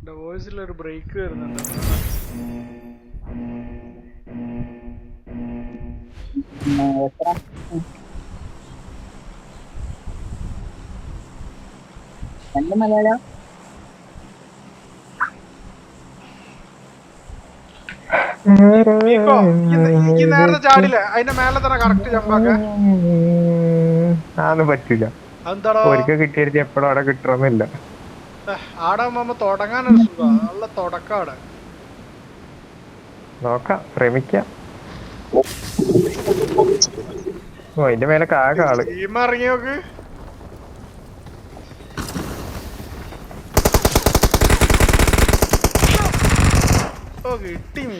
എന്റെ വോയിസിൽ ഒരു ബ്രേക്ക് വരുന്നുണ്ട്. രണ്ട് മലയാളം? നേരത്തെ ചാടില്ല. അതിന്റെ മേലെ തന്നെ കറക്റ്റ് പറ്റൂല. ഒരിക്കൽ കിട്ടിയത് എപ്പോഴും അവിടെ കിട്ടണമെന്നില്ല. ആടെ ആകുമ്പോ തുടങ്ങാനൊരു സുഖം നല്ല തുടക്കാടെ നോക്കാം ശ്രമിക്കാം. ഓ അതിന്റെ മേലെ ടീം ഇറങ്ങി നോക്ക്. കിട്ടി മീ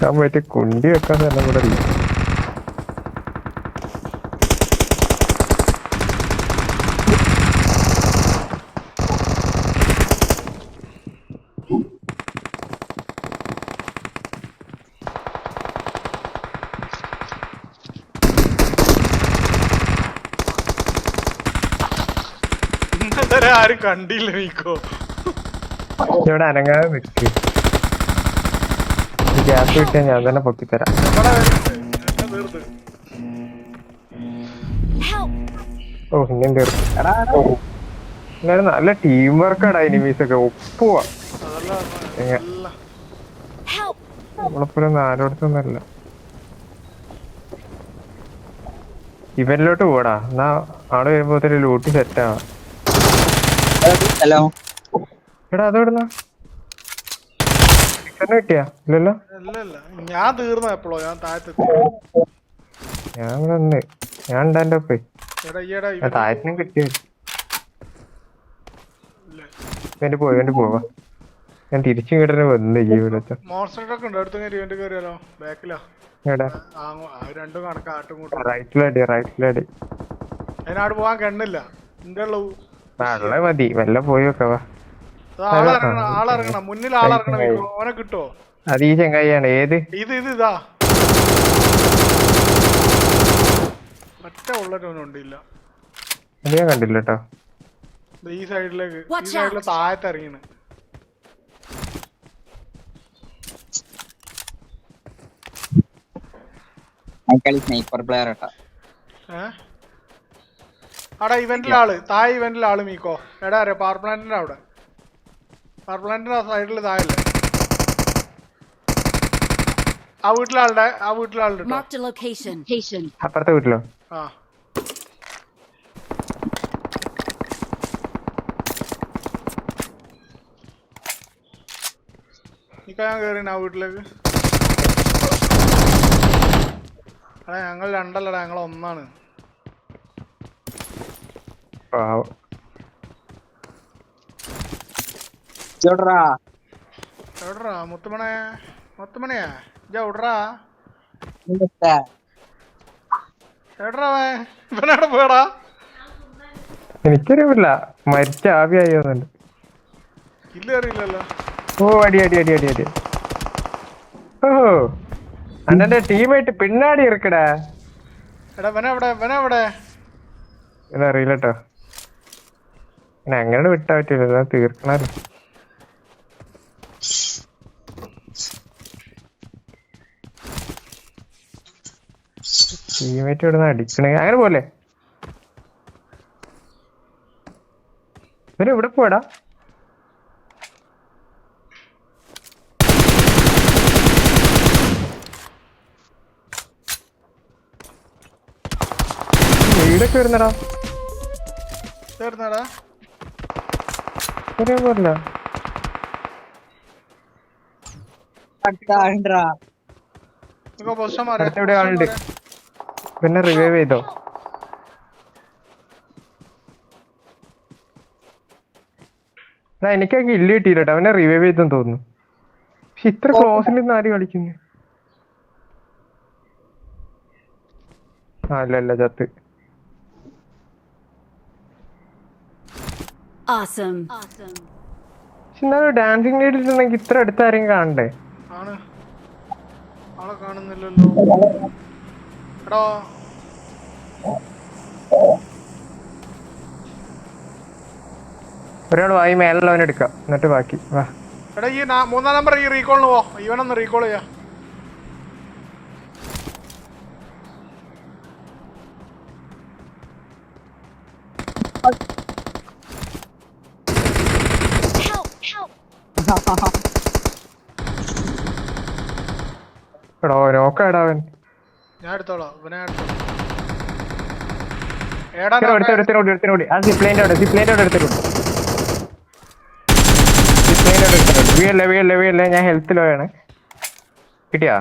ഞാൻ പോയിട്ട് കുണ്ടി വെക്കാൻ സ്ഥലം കൂടെ ഇല്ല ഇന്നലെ ആരും കണ്ടില്ല നീക്കോ. ഇവിടെ അനങ്ങാതെ നിക്ക്. ഗ്യാസ് കിട്ടിയാൽ ഞാൻ തന്നെ പൊട്ടിത്തരാം! ഓ ഇങ്ങനെ തീർത്തു. ഇങ്ങനെ നല്ല ടീം വർക്കാണ് എനിമീസ് ഒക്കെ. ഒപ്പുവാ! നമ്മളെപ്പോഴും നാലോടത്തൊന്നല്ല. ഇവനിലോട്ട് പോടാ. എന്നാ ആൾ വരുമ്പോ ലൂട്ടി സെറ്റാ ഹലോ. എടാ അതെവിടുന്ന കിട്ടിയാ? ഇല്ലല്ലോ? അല്ല ഞാൻ തീർന്ന എപ്പോഴോ ഞാൻ താഴത്തെത്തി. ഞാൻ ഇവിടെ ഉണ്ട് ഞാൻ ഉണ്ടാന്റെ ഒപ്പേ. എടാ ഈടാ ആ താഴത്തിനും കിട്ടിയ വേണ്ടി പോയി വേണ്ടി പോവാ. ഞാൻ തിരിച്ചു കിട്ടുന്ന വന്ന് ജീവിതത്തെ മോൺസ്റ്റർ ഒക്കെ ഉണ്ട് അടുത്ത് ഇവന്റ് കയറിയാലോ? ബാക്കിലാ. എടാ ആ അങ്ങോ- അത് രണ്ടും കണക്കാ ആട്ടും ഇങ്ങോട്ടും. റൈറ്റിലടി റൈറ്റിലടി അതിനാട് പോവാൻ കണ്ണില്ല. എന്റെ ഉള്ളു. വെള്ളം മതി വല്ല പോയി വെക്കവാ അത് ഈ ചെങ്ങായിയാണ് ഏത്? ഇത് ഇത് ഇതാ. ഒറ്റ ഉള്ളൊരുണ്ട് ഇല്ല അത് ഞാൻ കണ്ടില്ല കേട്ടോ ദേ ഈ സൈഡിലേക്ക് ഈ സൈഡിൽ. താഴത്ത് ഇറങ്ങിണ് സ്നൈപ്പർ പ്ലെയർ കേട്ടോ ഏ? അവിടെ ഇവന്റിലെ ആൾ. താഴെ ഇവന്റിലെ ആൾ മീക്കോ. എടാ അറിയാം പവർ പ്ലാന്റിന്റെ അവിടെ. പവർ പ്ലാന്റിന്റെ ആ സൈഡിൽ താഴല്ലേ ആ വീട്ടിലെ ആളുടെ ആ വീട്ടിലെ ആളുടെ. അപ്പുറത്തെ വീട്ടിലോ? ആ. ഇപ്പൊ ഞാൻ കേറി ആ വീട്ടിലേക്ക്. അടാ ഞങ്ങൾ രണ്ടല്ലടാ ഞങ്ങൾ ഒന്നാണ്. പാവം എവിടെടാ? മുത്തുമണേ? മുത്തുമണിയാ? ഇജ്ജ എവിടെടാ? എവിടെടാ അവൻ? ഇവനവിടെ പോയടാ? എനിക്കറിയില്ല മരിച്ച ആവിയായി വന്നുണ്ട് കില്ല് അറിയില്ലല്ലോ. ഓ അടി അടി അടി അടി അടി. ഓ. അണ്ണന്റെ ടീമായിട്ട് പിന്നാടി ഇറക്കടാ. എടാ ഇവനെവിടെ ഇവനെവിടെ ഇതറിയില്ല കേട്ടോ പിന്നെ അങ്ങനെ വിട്ടാ പറ്റില്ല തീർക്കണല്ലോ ടീമേറ്റ് ഇവിടുന്ന് അടിക്കണേ. അങ്ങനെ പോലെ ഇവർ എവിടെ പോടാ വീടൊക്കെ വരുന്നടാ. തീർന്നടാ മാറി അടുത്ത് പിന്നെ റിവൈവ് ചെയ്തോ? എനിക്ക് ഇല്ല കില്ല് കിട്ടിയില്ല അവനെ റിവൈവ് ചെയ്തെന്ന് തോന്നുന്നു. പക്ഷെ ഇത്ര ക്ലോസിൽ നിന്ന് ആര് കളിക്കുന്നു? ആ അല്ല അല്ല ചത്ത് Awesome. Awesome. പക്ഷെ എന്നാലും ഡാൻസിങ് ലീഡിട്ടുണ്ടെങ്കിൽ ഇത്ര അടുത്ത് ആരെയും കാണണ്ടേ? ആളെ കാണുന്നില്ലല്ലോ. എടോ. ഒരാൾ വായി മേലുള്ളവനെ എടുക്കാം. എന്നിട്ട് ബാക്കി. വാ. എടാ ഈ മൂന്നാം നമ്പർ ഈ റീകോളിന് പോ. ഇവനൊന്ന് റീകോൾ ചെയ്യാ. Help! എടോ നോക്കാടാ അവൻ. ഞാൻ എടുത്തോളാം ഇവനെ ഞാൻ എടുത്തോളാം. ഏടാ ഇവിടെ ഒരുത്തൻ ഒരുത്തനോടി ഒരുത്തനോടി ആ സിപ്ലൈന്റെ അവിടെ സിപ്ലൈന്റെ അവിടെ എടുത്തിട്ടുണ്ട് സിപ്ലൈന്റെ അവിടെ എടുത്തിട്ടുണ്ട് വീഴല്ലേ വീഴല്ലേ വീഴല്ലേ ഞാൻ ഹെൽത്ത് ലോ ആണ്. കിട്ടിയാ?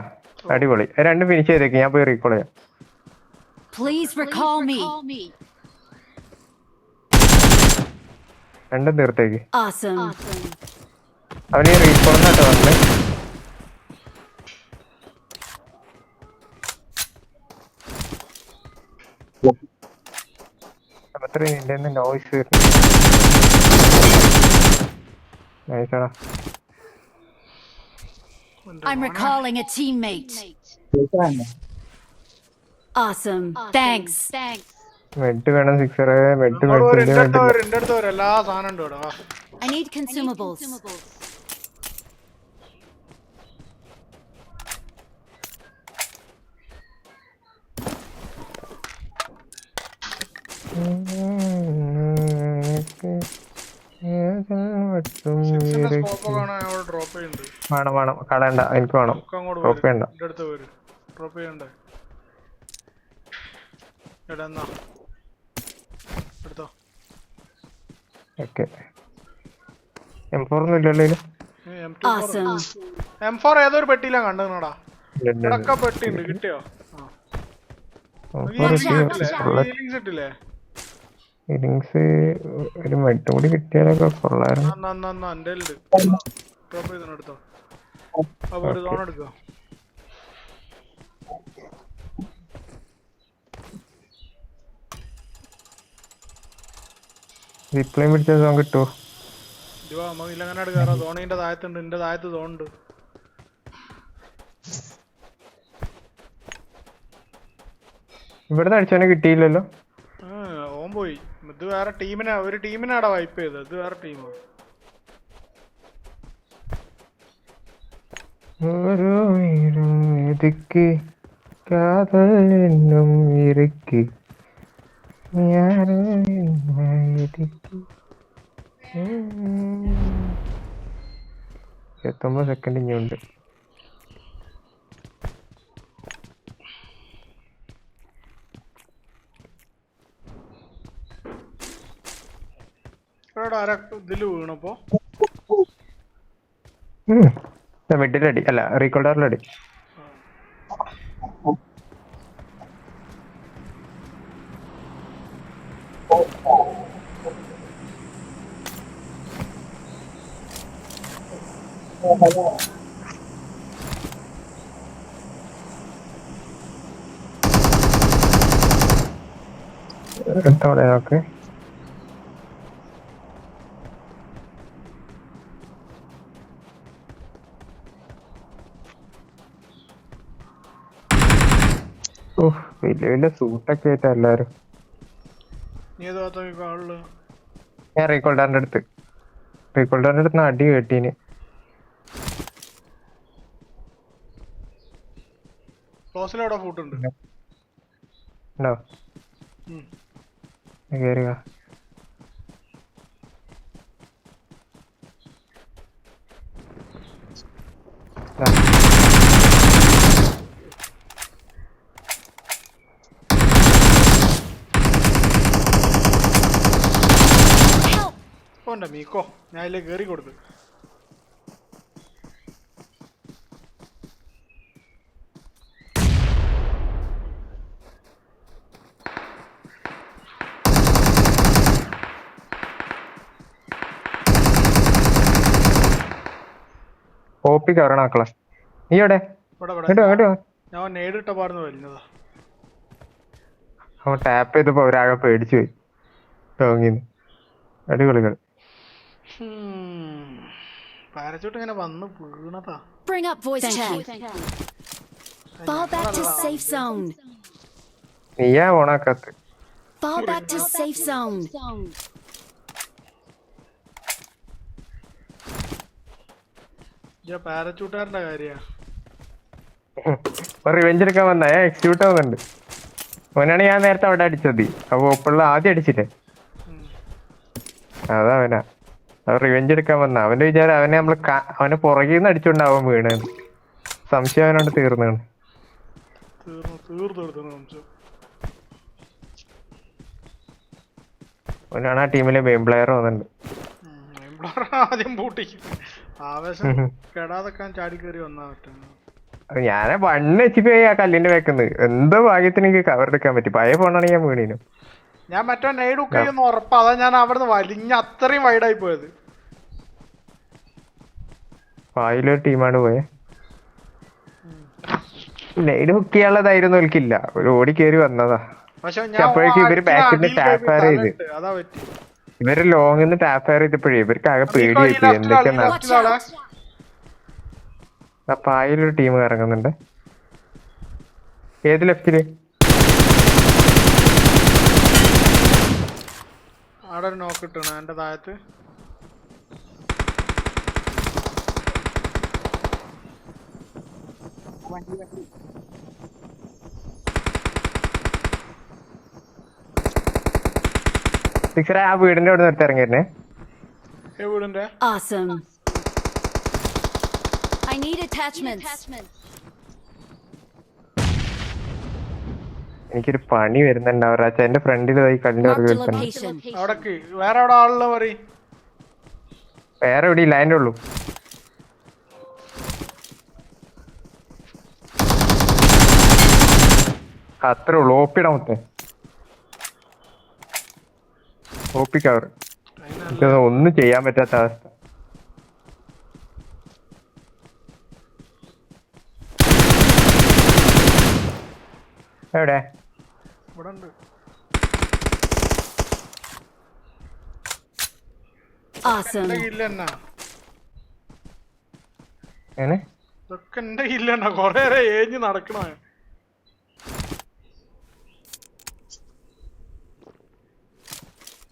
അടിപൊളി. രണ്ടും ഫിനിഷ് ചെയ്തേക്ക്. ഞാൻ പോയി റീകോൾ ചെയ്യാം. Please recall me. രണ്ടും തീർത്തേക്ക്. Awesome. അവന് എന്നിട്ട് വന്ന് അത്രയും നിന്റെ നോയ്സ് നൈസടാ I'm recalling a teammate. Awesome. Thanks. Thanks. Med വേണം സിക്സർ മെഡ് ഇങ്ങോട്ട് വരും, മെഡിന്റെ മെഡ് വരും എന്റെ അടുത്ത് വരും എല്ലാ സാധനം ഉണ്ട് ഇവിടെ വാ. I need consumables. ചെയ്യുന്നുണ്ട്. വേണം വേണം. കളയണ്ട എനിക്ക് വേണം. ഡ്രോപ്പ് ചെയ്യണ്ട. ഡ്രോപ്പ് ചെയ്യണ്ട? എടാ എടുത്തോ. ഓക്കെ. എം ഫോർ ഒന്നും ഇല്ലല്ലോ? എം ഫോർ ഏതൊരു പെട്ടിയിലാ കണ്ടെന്നടാ ഇല്ല, ഇല്ല, ഇല്ല. ഇവിടൊക്കെ കിട്ടിയോ? M4 കിട്ടിയ full ഇട്ടില്ലേ ഒരു മെഡ് കൂടി കിട്ടിയാലൊക്കെ കൊള്ളായിരുന്നു. സോൺ റിപ്ലൈ പിടിച്ച സോങ് കിട്ടുമോ ഇവ നമുക്ക് ഇല്ലങ്ങനെ കയറാം സോണിന്റെ താഴത്തുണ്ട് എന്റെ താഴത്ത് സോണുണ്ട് ഇവിടുന്ന് അടിച്ചവനെ കിട്ടിയില്ലല്ലോ. പോയി. ഇത് വേറെ ടീമിനാ ഒരു ടീമിനാടാ വൈപ്പ് ചെയ്തത്. ഇത് വേറെ ടീമാ. ഇരുപത്തൊമ്പത് സെക്കൻഡ് ഇനിയുണ്ട് ഇവിടെ ആരാ ഇതിൽ വീണപ്പോ? മിഡിലടി അല്ല റീകോൾഡറിലടി എടുത്തോടെ നോക്ക് വലിയ വലിയ സൂട്ടൊക്കെ ആയിട്ട് എല്ലാരും. ഞാൻ റീകോൾഡാറിന്റെ അടുത്ത്. റീകോൾഡാറിന്റെ അടുത്ത് നിന്ന് അടി കേട്ടീന്. ക്ലോസിൽ എവിടെ ഫുഡ് ഉണ്ട് ഉണ്ടോ ഉം. കയറുക പോണ്ട മീക്കോ ഞാൻ അതിലെ കേറി കൊടുത്തു. കോപ്പി കയറണാക്കളെ നീ എവിടെ. ഞാൻ നേരിട്ട പാടുന്ന വരുന്നതാ അവൻ ടാപ്പ് ചെയ്തപ്പോ അവരാകെ പേടിച്ചു പോയി. ടോങ്ങിന്ന്. അടിപൊളികൾ പാരച്യൂട്ട് ഇങ്ങനെ വന്ന് വീണതാ. Bring up voice chat. Fall back to safe zone. നീയാ ഓണാക്കാത്ത. Fall back to safe zone. ഞാൻ കാര്യാ. ഇപ്പൊ റിവെഞ്ച് എടുക്കാൻ എക്സിക്യൂട്ട് ആവുന്നുണ്ട്. അവനാണ് ഞാൻ നേരത്തെ അവിടെ അടിച്ചത്. അപ്പൊ ഒപ്പുള്ള ആദ്യം അടിച്ചില്ലേ? അതവനാ റിവെഞ്ച് എടുക്കാൻ വന്ന. അവന്റെ വിചാരം അവനെ നമ്മൾ അവനെ പുറകിൽ നിന്ന് അടിച്ചോണ്ടാവും വീണ്. സംശയം അവനോട് തീർന്നാണ് അവനാണ് ആ ടീമിലെ മെയിൻ പ്ലെയർ വന്നിട്ടുണ്ട് ആദ്യം പൂട്ടിക്കും. ആവേശം ചാടി കയറി വന്നാ പറ്റും ഞാൻ വണ്ണ് എച്ച് പി ആ കല്ലിന്റെ വെക്കുന്നത് എന്തോ ഭാഗ്യത്തിന് എനിക്ക് കവർ എടുക്കാൻ പറ്റി. പഴയ ഫോണാണെങ്കിൽ ഞാൻ വീണീനു. ഞാൻ മറ്റോ നെയ്ഡ് ഉക്കയൊന്ന് ഉറപ്പാ. അതാ ഞാൻ അവിടുന്ന് വലിഞ്ഞ അത്രയും വൈഡായി പോയത്. പായിലൊരു ടീമാണ് പോയെ. നെയ്ഡ് ഹുക്ക് ചെയ്യാനുള്ളതായിരുന്നു എനിക്കില്ല ഒരു ഓടി കയറി വന്നതാ. അപ്പോഴേക്കും ഇവർ back ന്ന് tap ചെയ്ത്. ഇവർ ലോങ് നിന്ന് ടാപ്പ് ഫയർ ചെയ്തപ്പോഴേ ഇവർക്ക് ആകെ പേടിയായി എന്തൊക്കെയാ പായിലൊരു ടീം ഇറങ്ങുന്നുണ്ട് ഏത് ലെഫ്റ്റിൽ അവിടെ ഒരു നോക്ക് ഇട്ടണ എന്റെ താഴത്ത് സിക്സറെ ആ വീടിന്റെ അവിടെ നിർത്തി ഇറങ്ങിയിരുന്നേ വീടിന്റെ Awesome. I need attachments. എനിക്കൊരു പണി വരുന്നുണ്ട് അവരാച്ച. എന്റെ ഫ്രണ്ടിൽ പോയി കണ്ടു. അവിടക്ക് വേറെ അവിടെ ആളുള്ള പറ വേറെ എവിടെ ഇല്ല അതിന്റെ ഉള്ളൂ. അത്രേ ഉള്ളൂ. ഓപ്പിടാ മൊത്തം. ഓപ്പിക്കവർ ഒന്നും ചെയ്യാൻ പറ്റാത്ത അവസ്ഥ. എവിടെ? ഇവിടെ ഉണ്ട് ഇതൊക്കെ എന്റെ കൊറേ ഏഞ്ഞ് നടക്കണ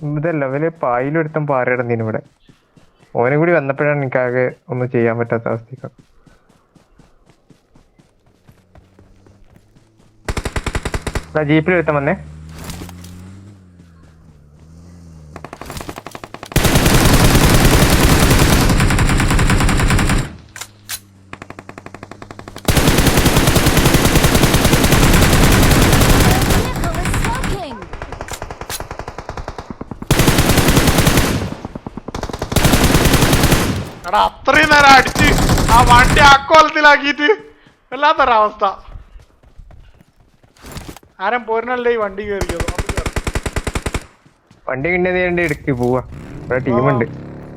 ഇതല്ല പായിലൊരുത്തം പാറിയിടുന്നതിന് ഇവിടെ. ഓനും കൂടി വന്നപ്പോഴാണ് എനിക്കാകെ ഒന്നും ചെയ്യാൻ പറ്റാത്ത അവസ്ഥയ്ക്ക്. ജീപ്പിൽ ഒരുത്തം വന്നേ. എടാ അത്രയും നേരം അടിച്ച് ആ വണ്ടി അക്കോലത്തിലാക്കിയിട്ട് വല്ലാത്തൊരവസ്ഥ ആരും പോരണല്ലേ ഈ വണ്ടി കയറിയത് വണ്ടി കിട്ടിയത് ഇടുക്കി എടുക്ക് പോവാ. ഇവിടെ ടീമുണ്ട്.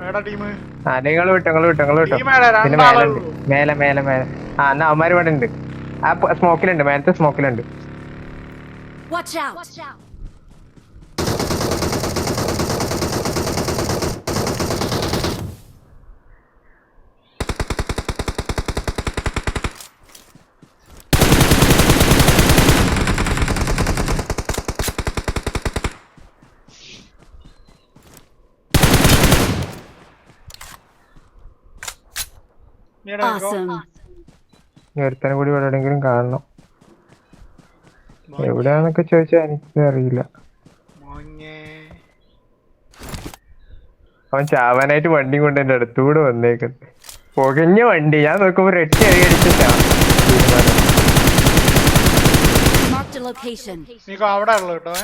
ഏടാ ടീം ആ നിങ്ങൾ വിട്ടോ നിങ്ങൾ വിട്ടോ നിങ്ങൾ വിട്ടോ. പിന്നെ മേലെ മേലെ മേലെ മേലെ. ആ എന്നാ അവന്മാര് ഇവിടെ ഉണ്ട്. ആ സ്മോക്കിലുണ്ട് മേലത്തെ സ്മോക്കിലുണ്ട് Watch out. Watch ഇനി ഒരുത്തനെ കൂടി ഇവിടെ എവിടെയെങ്കിലും കാണണം. എവിടെയാന്നൊക്കെ ചോദിച്ചാൽ എനിക്ക് അറിയില്ല അവൻ ചാവാനായിട്ട് വണ്ടി കൊണ്ട് എന്റെ അടുത്തൂടെ വന്നേക്കുന്നത് പുകഞ്ഞ വണ്ടി. ഞാൻ നോക്കുമ്പോ റെട്ടി അടി അടിച്ചിട്ടാ തീരുമാനം. Marked a location. നീക്കോ അവിടെ ഉള്ളു കേട്ടോ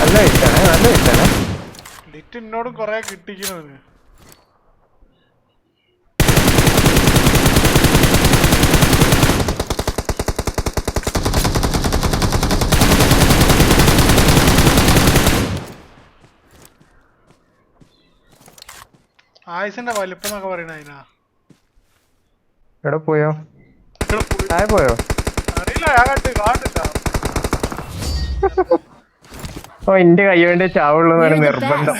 നല്ല വെച്ചാണ് നല്ല വെച്ചാണ് ലിറ്റ് എന്നോടും കൊറേ കിട്ടിക്കണത് ആയുസിന്റെ വലിപ്പം എന്നൊക്കെ പറയണ അതിനാ എവിടെ പോയോ? ആയി പോയി. അറിയില്ല ഞാൻ കണ്ട് കാണില്ല ഓ എന്റെ കൈ വേണ്ടി ചാവുള്ളൂ നിർബന്ധം.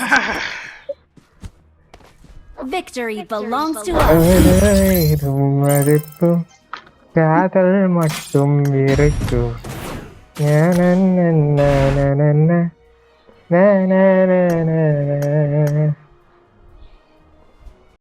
Victory belongs to us. കാതൽ മറ്റും വിറച്ചു ഞാനന്ന